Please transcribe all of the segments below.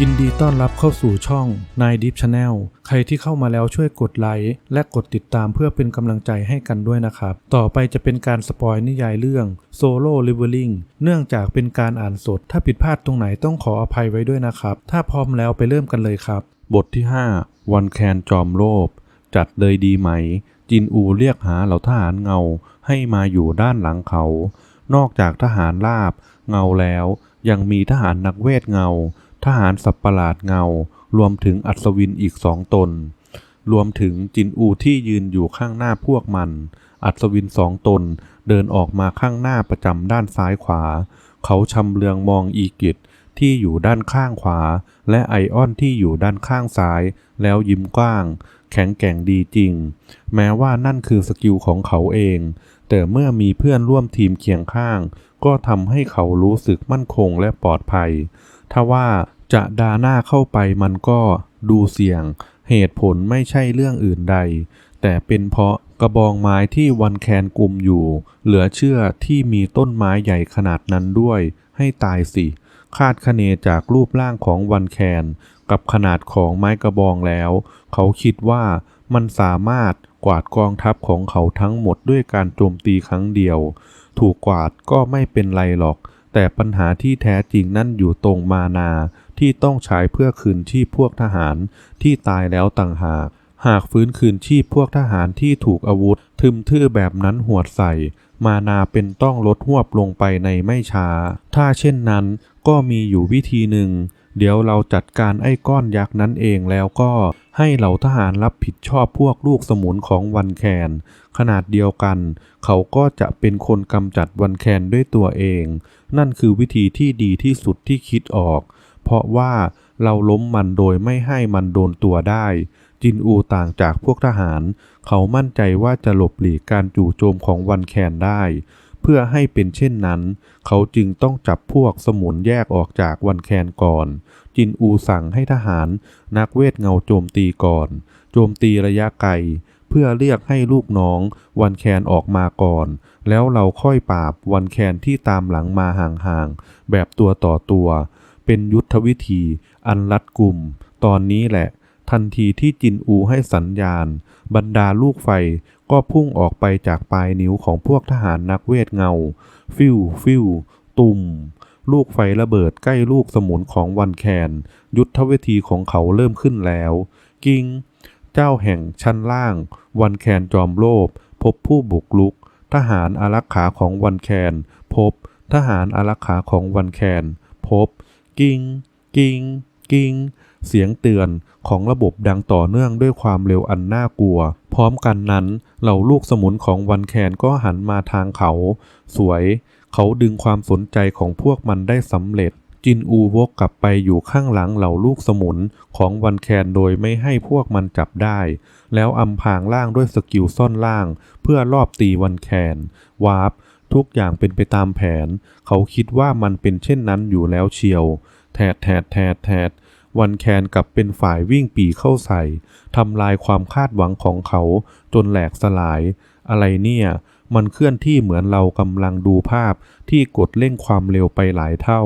ยินดีต้อนรับเข้าสู่ช่องนายดิฟชาแนลใครที่เข้ามาแล้วช่วยกดไลค์และกดติดตามเพื่อเป็นกำลังใจให้กันด้วยนะครับ ต่อไปจะเป็นการสปอยนิยายเรื่องโซโล่ลิเวอริงเนื่องจากเป็นการอ่านสด ถ้าผิดพลาดตรงไหนต้องขออภัยไว้ด้วยนะครับ ถ้าพร้อมแล้วไปเริ่มกันเลยครับ บทที่ 5 วันแคนจอมโลภจัดเลยดีไหม จินอูเรียกหาเหล่าทหารเงาให้มาอยู่ด้านหลังเขา นอกจากทหารลาบเงาแล้ว ยังมีทหารนักเวทเงา ทหารสับประหลาดเงา รวมถึงอัศวินอีกสองตน รวมถึงจินอูที่ยืนอยู่ข้างหน้าพวกมัน อัศวินสองตนเดินออกมาข้างหน้าประจำด้านซ้ายขวา เขาชำเลืองมองอีกิตที่อยู่ด้านข้างขวา และไอออนที่อยู่ด้านข้างซ้าย แล้วยิ้มกว้าง แข็งแกร่งดีจริง แม้ว่านั่นคือสกิลของเขาเอง แต่เมื่อมีเพื่อนร่วมทีมเคียงข้าง ก็ทำให้เขารู้สึกมั่นคงและปลอดภัยถ้าว่า จะดาหน้าเข้าไปมันก็ดูเสี่ยง เหตุผลไม่ใช่เรื่องอื่นใด แต่เป็นเพราะกระบองไม้ที่วันแคนกลุ่มอยู่ เหลือเชื่อที่มีต้นไม้ใหญ่ขนาดนั้นด้วย ให้ตายสิ คาดคะเนจากรูปร่างของวันแคน กับขนาดของไม้กระบองแล้ว เขาคิดว่ามันสามารถกวาดกองทัพของเขาทั้งหมดด้วยการโจมตีครั้งเดียว ถูกกวาดก็ไม่เป็นไรหรอก แต่ปัญหาที่แท้จริงนั่นอยู่ตรงมานา ที่ต้องใช้เพื่อคืนชีพพวกทหารที่ตายแล้วต่างหาก หากฟื้นคืนชีพพวกทหารที่ถูกอาวุธ ทึมทื่อแบบนั้นหวดใส่ มานาเป็นต้องลดหวบลงไปในไม่ช้า ถ้าเช่นนั้นก็มีอยู่วิธีหนึ่ง เดี๋ยวเราจัดการไอ้ก้อนยักษ์นั้นเองแล้วก็ให้เหล่าทหารรับผิดชอบพวกลูกสมุนของวันแคน ขนาดเดียวกัน เขาก็จะเป็นคนกำจัดวันแคนด้วยตัวเอง นั่นคือวิธีที่ดีที่สุดที่คิดออก เพราะว่าเราล้มมันโดยไม่ให้มันโดนตัวได้ จินอูต่างจากพวกทหาร เขามั่นใจว่าจะหลบหลีกการจู่โจมของวันแคนได้ เพื่อให้เป็นเช่นนั้น เขาจึงต้องจับพวกสมุนแยกออกจากวันแคนก่อน จินอูสั่งให้ทหารนักเวทเงาโจมตีก่อน โจมตีระยะไกลเพื่อเรียกให้ลูกน้องวันแคนออกมาก่อน แล้วเราค่อยปราบวันแคนที่ตามหลังมาห่างๆ แบบตัวต่อตัว เป็นยุทธวิธีอันรัดกุม ตอนนี้แหละ ทันทีที่จินอูให้สัญญาณ บรรดาลูกไฟก็พุ่งออกไปจากปลายนิ้วของพวกทหารนักเวทเงา ฟิวฟิวตุ่ม ลูกไฟระเบิดใกล้ลูกสมุนของวันแคน ยุทธวิธีของเขาเริ่มขึ้นแล้ว กิง เจ้าแห่งชั้นล่าง วันแคนจอมโลภพบผู้บุกลุก ทหารอารักขาของวันแคน พบ ทหารอารักขาของวันแคน พบ กิงกิงกิงเสียงเตือนของระบบดังต่อเนื่องด้วยความเร็วอันน่ากลัว พร้อมกันนั้นเหล่าลูกสมุนของวันแคนก็หันมาทางเขา สวย เขาดึงความสนใจของพวกมันได้สำเร็จ จินอูวกกลับไปอยู่ข้างหลังเหล่าลูกสมุนของวันแคนโดยไม่ให้พวกมันจับได้ แล้วอำพางล่างด้วยสกิลซ่อนล่าง เพื่อรอบตีวันแคนวาร์ป ทุกอย่างเป็นไปตามแผน เขาคิดว่ามันเป็นเช่นนั้นอยู่แล้วเชียวแทดแทดแทดแทดวันแคนกลับเป็นฝ่ายวิ่งปีเข้าใส่ทำลายความคาดหวังของเขาจนแหลกสลาย อะไรเนี่ย มันเคลื่อนที่เหมือนเรากำลังดูภาพที่กดเร่งความเร็วไปหลายเท่า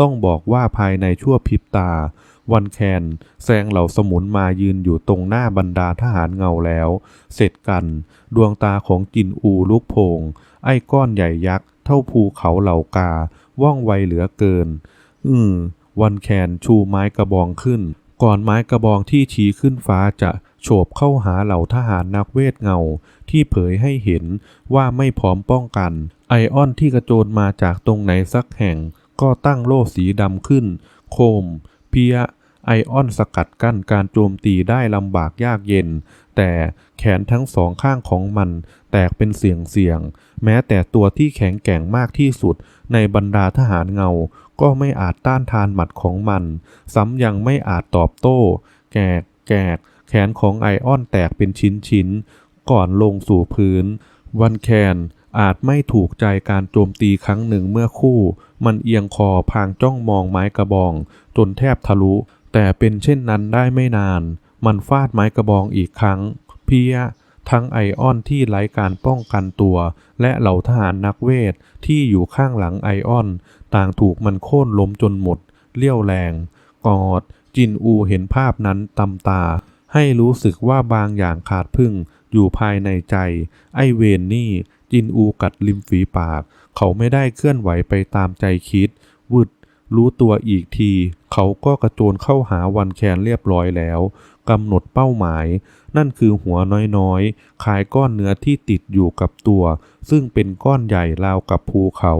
ต้องบอกว่าภายในชั่วพริบตา วันแคนแซงเหล่าสมุนมายืนอยู่ตรงหน้าบรรดาทหารเงาแล้ว เสร็จกัน ดวงตาของจินอูลุกโพงไอ้ก้อนใหญ่ยักษ์เท่าภูเขาเหล่ากา ว่องไวเหลือเกิน อืมวันแคนชูไม้กระบองขึ้น ก่อนไม้กระบองที่ชี้ขึ้นฟ้าจะโฉบเข้าหาเหล่าทหารนักเวทเงา ที่เผยให้เห็นว่าไม่พร้อมป้องกัน ไอออนที่กระโจนมาจากตรงไหนสักแห่ง ก็ตั้งโล่สีดำขึ้น โคม เพียไอออนสกัดกั้นการโจมตีได้ลำบากยากเย็น แต่แขนทั้งสองข้างของมันแตกเป็นเสียงเสียง แม้แต่ตัวที่แข็งแกร่งมากที่สุดในบรรดาทหารเงา ก็ไม่อาจต้านทานหมัดของมัน ซ้ำยังไม่อาจตอบโต้ แกกแกกแขนของไอออนแตกเป็นชิ้นชิ้นๆก่อนลงสู่พื้น วันแคนอาจไม่ถูกใจการโจมตีครั้งหนึ่งเมื่อคู่ มันเอียงคอพางจ้องมองไม้กระบอง จนแทบทะลุ แต่เป็นเช่นนั้นได้ไม่นาน มันฟาดไม้กระบองอีกครั้ง เพีย ทั้งไอออนที่ไร้การป้องกันตัว และเหล่าทหารนักเวทที่อยู่ข้างหลังไอออน ต่างถูกมันโค่นล้มจนหมด เลี้ยวแรง กอด จินอูเห็นภาพนั้นตำตา ให้รู้สึกว่าบางอย่างขาดพึ่ง อยู่ภายในใจ ไอเวนนี่ จินอูกัดริมฝีปาก เขาไม่ได้เคลื่อนไหวไปตามใจคิดวึดรู้ตัวอีกที เขาก็กระโจนเข้าหาวันแคนเรียบร้อยแล้วกำหนดเป้าหมาย นั่นคือหัวน้อยๆคายก้อนเนื้อที่ติดอยู่กับตัว ซึ่งเป็นก้อนใหญ่ราวกับภูเขา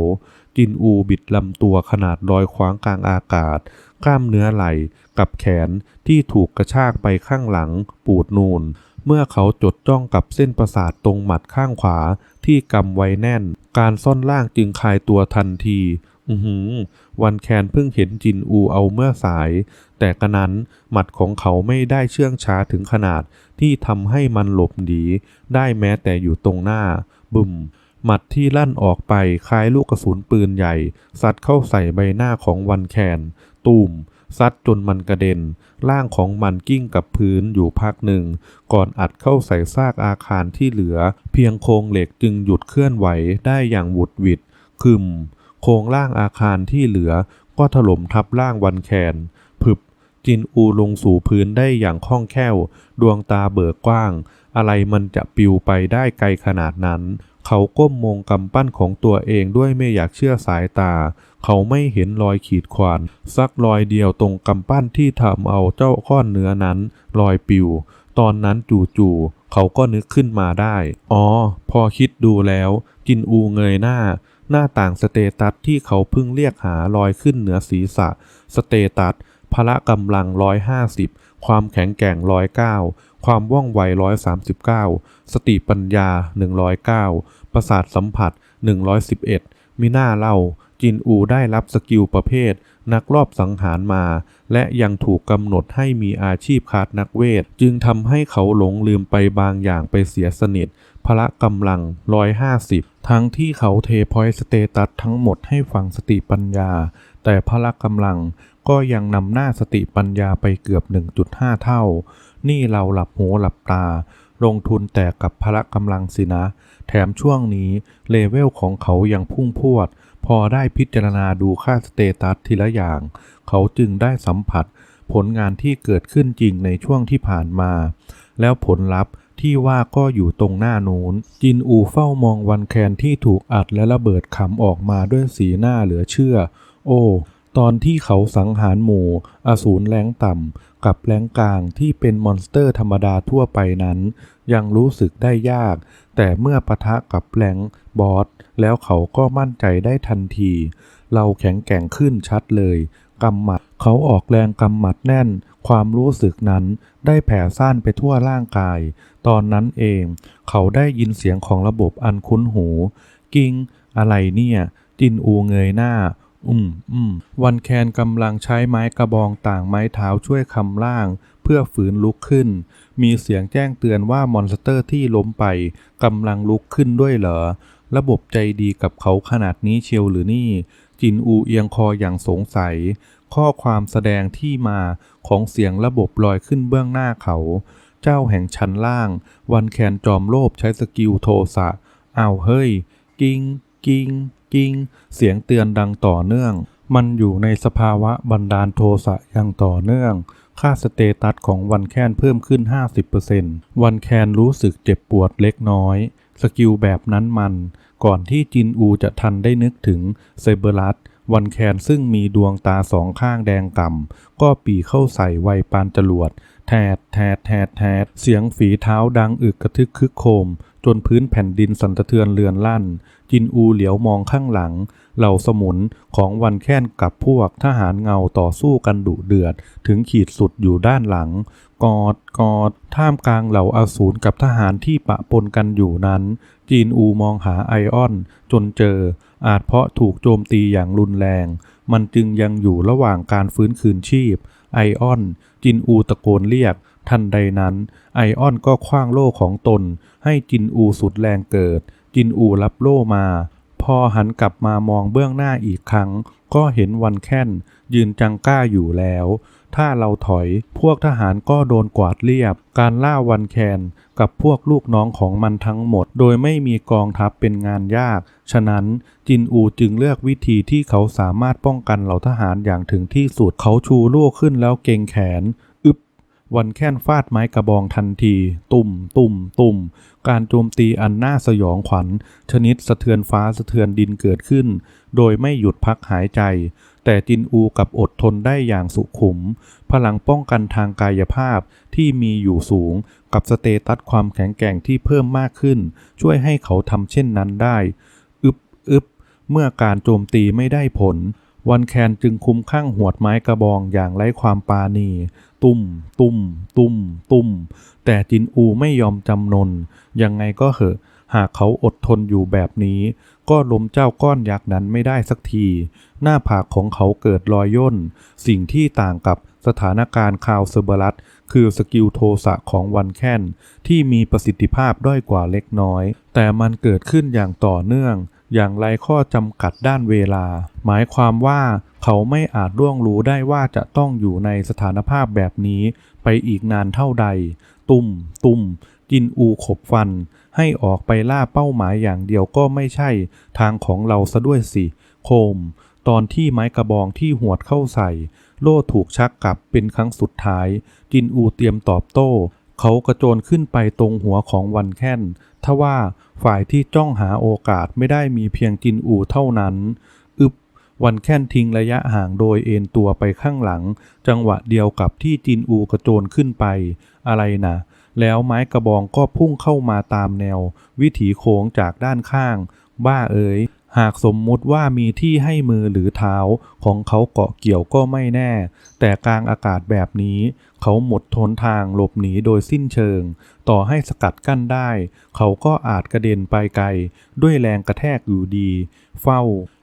จินอูบิดลำตัวขนาดลอยคว้างกลางอากาศ กล้ามเนื้อไหล่กับแขนที่ถูกกระชากไปข้างหลังปูดนูนเมื่อเขาจดจ้องกับเส้นประสาทตรงหมัดข้างขวาที่กำไว้แน่น การซ่อนล่างจึงคลายตัวทันที วันแคนเพิ่งเห็นจินอูเอาเมื่อสาย แต่กระนั้นหมัดของเขาไม่ได้เชื่องช้าถึงขนาดที่ทำให้มันหลบหนีได้แม้แต่อยู่ตรงหน้า บึมหมัดที่ลั่นออกไปคล้ายลูกกระสุนปืนใหญ่ซัดเข้าใส่ใบหน้าของวันแคนตูมซัดจนมันกระเด็น ร่างของมันกิ้งกับพื้นอยู่พักหนึ่ง ก่อนอัดเข้าใส่ซากอาคารที่เหลือ เพียงโครงเหล็กจึงหยุดเคลื่อนไหวได้อย่างหวุดหวิดคึม โครงร่างอาคารที่เหลือก็ถล่มทับร่างวันแคนผึบจินอูลงสู่พื้นได้อย่างคล่องแคล่ว ดวงตาเบิกกว้าง อะไรมันจะปิวไปได้ไกลขนาดนั้น เขาก้มมองกำปั้นของตัวเองด้วยไม่อยากเชื่อสายตา เขาไม่เห็นรอยขีดข่วนสักรอยเดียวตรงกำปั้นที่ทำเอาเจ้าก้อนเนื้อนั้นรอยปิว ตอนนั้นจู่ๆเขาก็นึกขึ้นมาได้ อ๋อ พอคิดดูแล้ว จินอูเงยหน้า หน้าต่างสเตตัสที่เขาเพิ่งเรียกหาลอยขึ้นเหนือศีรษะ สเตตัสพละกำลัง150ความแข็งแกร่ง109ความว่องไว139สติปัญญา109ประสาทสัมผัส111มิน่าเล่า จินอูได้รับสกิลประเภท นักรอบสังหารมา และยังถูกกำหนดให้มีอาชีพคาดนักเวท จึงทำให้เขาหลงลืมไปบางอย่างไปเสียสนิท พละกำลัง 150 ทั้งที่เขาเทพอยสเตตัสทั้งหมดให้ฟังสติปัญญา แต่พละกำลังก็ยังนำหน้าสติปัญญาไปเกือบ 1.5 เท่า นี่เราหลับหูหลับตา ลงทุนแต่กับพละกำลังสินะ แถมช่วงนี้เลเวลของเขายังพุ่งพรวด พอได้พิจารณาดูค่าสเตตัสทีละอย่าง เขาจึงได้สัมผัสผลงานที่เกิดขึ้นจริงในช่วงที่ผ่านมา แล้วผลลัพธ์ ที่ว่าก็อยู่ตรงหน้านูนจินอูเฝ้ามองวันแคนที่ถูกอัดและระเบิดขำออกมาด้วยสีหน้าเหลือเชื่อ โอ้ตอนที่เขาสังหารหมู่อสูรแรงต่ำกับแรงกลางที่เป็นมอนสเตอร์ธรรมดาทั่วไปนั้น ยังรู้สึกได้ยาก แต่เมื่อปะทะกับแรงบอสแล้วเขาก็มั่นใจได้ทันที เราแข็งแกร่งขึ้นชัดเลยกำหมัดเขาออกแรงกำหมัดแน่น ความรู้สึกนั้นได้แผ่ซ่านไปทั่วร่างกาย ตอนนั้นเอง เขาได้ยินเสียงของระบบอันคุ้นหู กิ้ง อะไรเนี่ย จินอูเงยหน้า อืมอืมวันแคนกำลังใช้ไม้กระบองต่างไม้เท้าช่วยคำล่าง เพื่อฝืนลุกขึ้น มีเสียงแจ้งเตือนว่ามอนสเตอร์ที่ล้มไปกำลังลุกขึ้นด้วยเหรอ ระบบใจดีกับเขาขนาดนี้เชียวหรือนี่ จินอูเอียงคออย่างสงสัย ข้อความแสดงที่มาของเสียงระบบลอยขึ้นเบื้องหน้าเขา เจ้าแห่งชั้นล่าง วันแคนจอมโลภใช้สกิลโทสะอ้าวเฮ้ย กิ้งกิ้งกิ้งเสียงเตือนดังต่อเนื่อง มันอยู่ในสภาวะบันดาลโทสะอย่างต่อเนื่อง ค่าสเตตัสของวันแคนเพิ่มขึ้น 50%วันแคนรู้สึกเจ็บปวดเล็กน้อย สกิลแบบนั้นมัน ก่อนที่จินอูจะทันได้นึกถึงเซเบอรัสวันแคนซึ่งมีดวงตาสองข้างแดงก่ำ ก็ปีเข้าใส่ไวปานจรวด แทดแทดแทดแทดเสียงฝีเท้าดังอึกกระทึกคึกโครม จนพื้นแผ่นดินสั่นสะเทือนเลือนลั่น จินอูเหลียวมองข้างหลัง เหล่าสมุนของวันแค้นกับพวกทหารเงาต่อสู้กันดุเดือด ถึงขีดสุดอยู่ด้านหลัง กอดกอด ท่ามกลางเหล่าอาสูรกับทหารที่ปะปนกันอยู่นั้น จีนอูมองหาไอออน จนเจอ อาจเพราะถูกโจมตีอย่างรุนแรง มันจึงยังอยู่ระหว่างการฟื้นคืนชีพ ไอออน จินอูตะโกนเรียก ทันใดนั้น ไอออนก็คว้างโล่ของตน ให้จินอูสุดแรงเกิด จินอูรับโล่มา พอหันกลับมามองเบื้องหน้าอีกครั้ง ก็เห็นวันแค้นยืนจังก้าอยู่แล้ว ถ้าเราถอยพวกทหารก็โดนกวาดเรียบ การล่าวันแคนกับพวกลูกน้องของมันทั้งหมด โดยไม่มีกองทัพเป็นงานยาก ฉะนั้นจินอูจึงเลือกวิธีที่เขาสามารถป้องกันเหล่าทหารอย่างถึงที่สุด เขาชูลูกขึ้นแล้วเกงแขน วันแค้นฟาดไม้กระบองทันที ตุ่ม ตุ่ม ตุ่ม การโจมตีอันน่าสยองขวัญ ชนิดสะเทือนฟ้าสะเทือนดินเกิดขึ้น โดยไม่หยุดพักหายใจ แต่จินอูกับอดทนได้อย่างสุขุม พลังป้องกันทางกายภาพที่มีอยู่สูง กับสเตตัสความแข็งแกร่งที่เพิ่มมากขึ้น ช่วยให้เขาทำเช่นนั้นได้ อึบอึบเมื่อการโจมตีไม่ได้ผล วันแคนจึงคุมข้างหวดไม้กระบองอย่างไร้ความปราณี ตุ่ม ตุ่ม ตุ่ม ตุ่ม แต่จินอูไม่ยอมจำนน ยังไงก็เหอะ หากเขาอดทนอยู่แบบนี้ ก็ล้มเจ้าก้อนยักษ์นั้นไม่ได้สักที หน้าผากของเขาเกิดรอยย่น สิ่งที่ต่างกับสถานการณ์คาวเซอร์เบรัสคือสกิลโทสะของวันแคนที่มีประสิทธิภาพด้อยกว่าเล็กน้อย แต่มันเกิดขึ้นอย่างต่อเนื่อง อย่างไรข้อจำกัดด้านเวลา หมายความว่าเขาไม่อาจร่วงรู้ได้ว่าจะต้องอยู่ในสถานภาพแบบนี้ ไปอีกนานเท่าใด ตุ่ม ตุ่มจินอูขบฟัน ให้ออกไปล่าเป้าหมายอย่างเดียวก็ไม่ใช่ทางของเราซะด้วยสิ โคม ตอนที่ไม้กระบองที่หวดเข้าใส่ โล่ถูกชักกลับเป็นครั้งสุดท้ายจินอูเตรียมตอบโต้ เขากระโจนขึ้นไปตรงหัวของวันแค้นทว่า ฝ่ายที่จ้องหาโอกาสไม่ได้มีเพียงจินอูเท่านั้น อึบวันแค้นทิ้งระยะห่างโดยเอ็นตัวไปข้างหลัง จังหวะเดียวกับที่จินอูกระโจนขึ้นไป อะไรนะแล้วไม้กระบองก็พุ่งเข้ามาตามแนว วิถีโค้งจากด้านข้าง บ้าเอ๋ย หากสมมุติว่ามีที่ให้มือหรือเท้าของเขาเกาะเกี่ยวก็ไม่แน่ แต่กลางอากาศแบบนี้ เขาหมดทนทางหลบหนีโดยสิ้นเชิง ต่อให้สกัดกั้นได้ เขาก็อาจกระเด็นไปไกล ด้วยแรงกระแทกอยู่ดี เฝ้า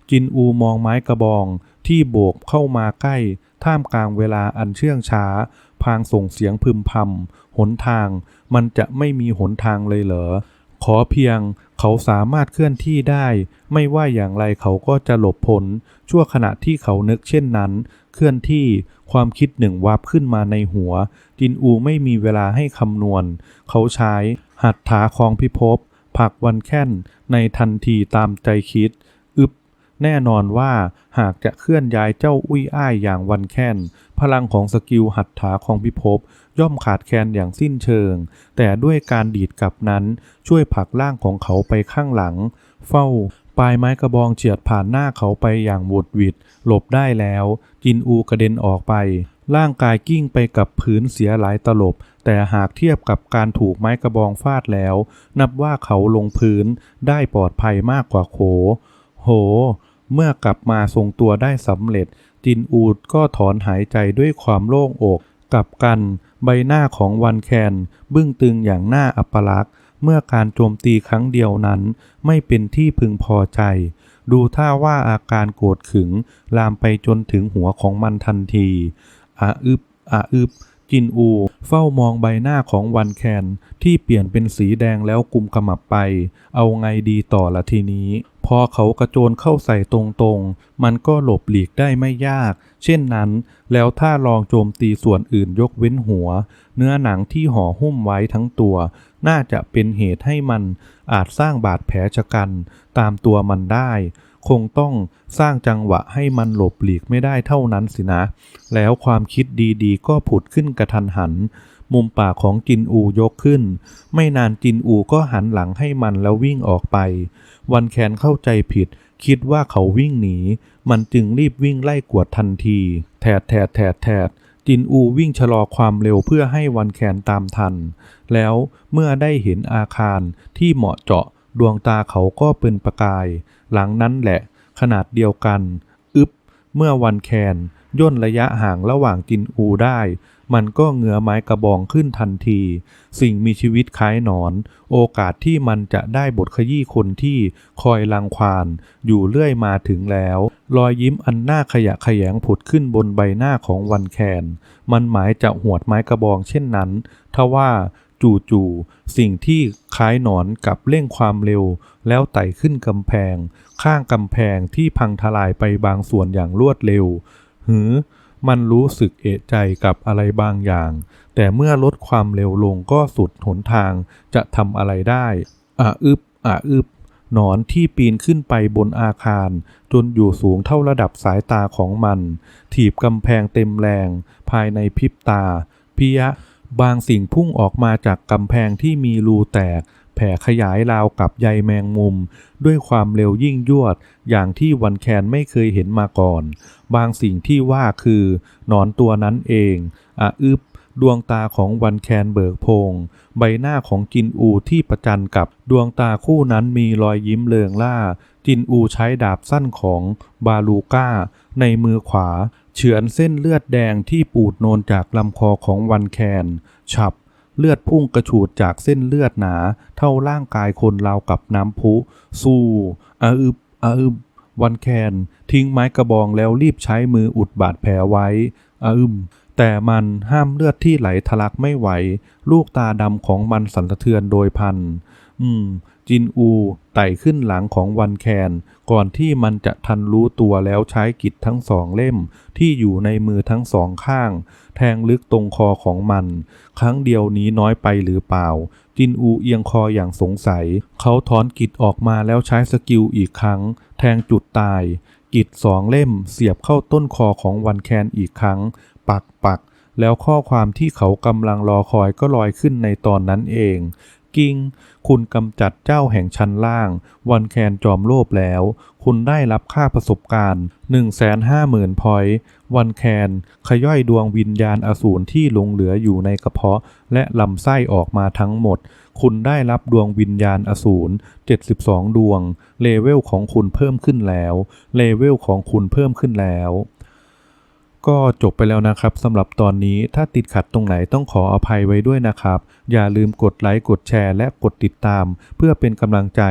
จินอูมองไม้กระบอง ที่โบกเข้ามาใกล้ ท่ามกลางเวลาอันเชื่องช้า พางส่งเสียงพึมพำหนทาง มันจะไม่มีหนทางเลยเหรอ ขอเพียงเขาสามารถเคลื่อนที่ได้ ไม่ว่าอย่างไรเขาก็จะหลบพ้นชั่วขณะที่เขานึกเช่นนั้น เคลื่อนที่ความคิดหนึ่งวับขึ้นมาในหัว จินอูไม่มีเวลาให้คำนวณ เขาใช้หัตถาของพิภพผักวันแค้นในทันทีตามใจคิด แน่นอนว่าหากจะเคลื่อนย้ายเจ้าอุ้ยอ้ายอย่างวันแค้นพลังของสกิลหัตถาของพิภพย่อมขาดแคลนอย่างสิ้นเชิง แต่ด้วยการดีดกลับนั้นช่วยผลักร่างของเขาไปข้างหลัง เฝ้าปลายไม้กระบองเฉียดผ่านหน้าเขาไปอย่างหวุดหวิด หลบได้แล้ว จินอูกระเด็นออกไป ร่างกายกิ้งไปกับพื้นเสียหลายตลบ แต่หากเทียบกับการถูกไม้กระบองฟาดแล้ว นับว่าเขาลงพื้นได้ปลอดภัยมากกว่าโข โห เมื่อกลับมาทรงตัวได้สำเร็จ จินอูดก็ถอนหายใจด้วยความโล่งอก กลับกัน ใบหน้าของวันแคน บึ้งตึงอย่างน่าอัปลักษณ์เมื่อการโจมตีครั้งเดียวนั้น ไม่เป็นที่พึงพอใจ ดูท่าว่าอาการโกรธขึง ลามไปจนถึงหัวของมันทันทีอาอึบอาอึบ จินอู เฝ้ามองใบหน้าของวันแคน ที่เปลี่ยนเป็นสีแดงแล้วกุมขมับไป เอาไงดีต่อละทีนี้ พอเขากระโจนเข้าใส่ตรงๆ มันก็หลบหลีกได้ไม่ยาก เช่นนั้น แล้วถ้าลองโจมตีส่วนอื่นยกเว้นหัว เนื้อหนังที่ห่อหุ้มไว้ทั้งตัว น่าจะเป็นเหตุให้มันอาจสร้างบาดแผลชะกัน ตามตัวมันได้ คงต้องสร้างจังหวะให้มันหลบหลีกไม่ได้เท่านั้นสินะ แล้วความคิดดีๆ ก็ผุดขึ้นกระทันหัน มุมปากของจินอูยกขึ้น ไม่นานจินอูก็หันหลังให้มันแล้ววิ่งออกไป วันแคนเข้าใจผิด คิดว่าเขาวิ่งหนี มันจึงรีบวิ่งไล่กวดทันที แถดแถดแถดแถดจินอูวิ่งชะลอความเร็วเพื่อให้วันแคนตามทัน แล้วเมื่อได้เห็นอาคารที่เหมาะเจาะดวงตาเขาก็เป็นประกาย หลังนั้นแหละ ขนาดเดียวกัน อึบเมื่อวันแคนย่นระยะห่างระหว่างจินอูได้ มันก็เงื้อไม้กระบองขึ้นทันที สิ่งมีชีวิตคล้ายหนอน โอกาสที่มันจะได้บทขยี้คนที่คอยลังควาน อยู่เรื่อยมาถึงแล้ว รอยยิ้มอันน่าขยะขยงผุดขึ้นบนใบหน้าของวันแคน มันหมายจะหวดไม้กระบองเช่นนั้น ทว่า จู่ๆสิ่งที่คล้ายหนอนกับเร่งความเร็ว แล้วไต่ขึ้นกำแพง ข้างกำแพงที่พังทลายไปบางส่วนอย่างรวดเร็ว หือ มันรู้สึกเอะใจกับอะไรบางอย่าง แต่เมื่อลดความเร็วลงก็สุดหนทางจะทำอะไรได้อะอึบอะอึบหนอนที่ปีนขึ้นไปบนอาคาร จนอยู่สูงเท่าระดับสายตาของมัน ถีบกำแพงเต็มแรง ภายในพริบตา พิยะ บางสิ่งพุ่งออกมาจากกำแพงที่มีรูแตก แผ่ขยายราวกับใยแมงมุม ด้วยความเร็วยิ่งยวด อย่างที่วันแคนไม่เคยเห็นมาก่อน บางสิ่งที่ว่าคือ หนอนตัวนั้นเองอะอึบดวงตาของวันแคนเบิกโพง ใบหน้าของจินอูที่ประจันกับดวงตาคู่นั้นมีรอยยิ้มเลืองล่า จินอูใช้ดาบสั้นของบาลูก้า ในมือขวา เฉือนเส้นเลือดแดงที่ปูดโนนจากลำคอของวันแคน ฉับ เลือดพุ่งกระฉูดจากเส้นเลือดหนา เท่าร่างกายคนราวกับน้ำพุ สู้อาอึบอาอึบวันแคนทิ้งไม้กระบองแล้วรีบใช้มืออุดบาดแผลไว้อาอึมแต่มันห้ามเลือดที่ไหลทะลักไม่ไหว ลูกตาดำของมันสั่นสะเทือนโดยพัน อืม จินอูไต่ขึ้นหลังของวันแคน ก่อนที่มันจะทันรู้ตัวแล้วใช้กิจทั้งสองเล่ม ที่อยู่ในมือทั้งสองข้าง แทงลึกตรงคอของมัน ครั้งเดียวนี้น้อยไปหรือเปล่า จินอูเอียงคออย่างสงสัย เขาถอนกิจออกมาแล้วใช้สกิลอีกครั้ง แทงจุดตาย กิจสองเล่มเสียบเข้าต้นคอของวันแคนอีกครั้ง ปักปักแล้วข้อความที่เขากำลังรอคอยก็ลอยขึ้นในตอนนั้นเอง กิ้ง คุณกำจัดเจ้าแห่งชั้นล่าง วันแคนจอมโลภแล้ว คุณได้รับค่าประสบการณ์ 150,000พอยต์วันแคนขย่อยดวงวิญญาณอสูรที่หลงเหลืออยู่ในกระเพาะ และลำไส้ออกมาทั้งหมด คุณได้รับดวงวิญญาณอสูร 72 ดวง เลเวลของคุณเพิ่มขึ้นแล้ว เลเวลของคุณเพิ่มขึ้นแล้ว ก็จบไปแล้วนะครับสำหรับตอนนี้ถ้าติดขัดตรงไหนต้องขออภัยไว้ด้วยนะครับ อย่าลืมกดไลค์กดแชร์ และกดติดตาม เพื่อเป็นกำลังใจ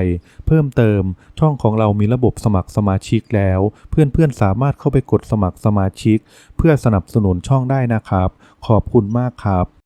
เพิ่มเติม ช่องของเรามีระบบสมัครสมาชิกแล้ว เพื่อนๆสามารถเข้าไปกดสมัครสมาชิก เพื่อสนับสนุนช่องได้นะครับ ขอบคุณมากครับ